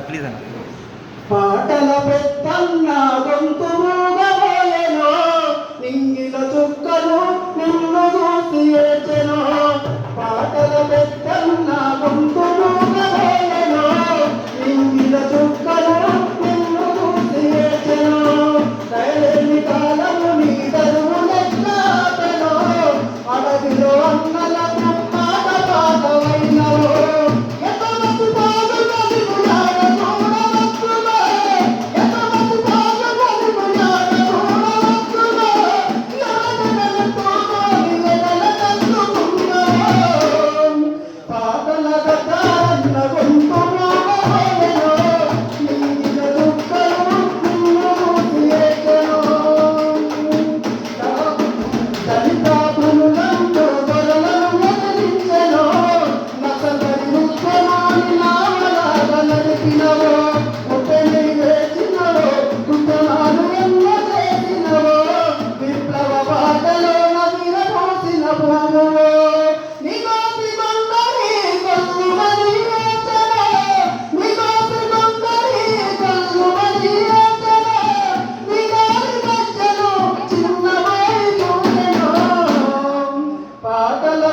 Please అన్న. పాటల పెద్దన్న గొంతు Tá Davi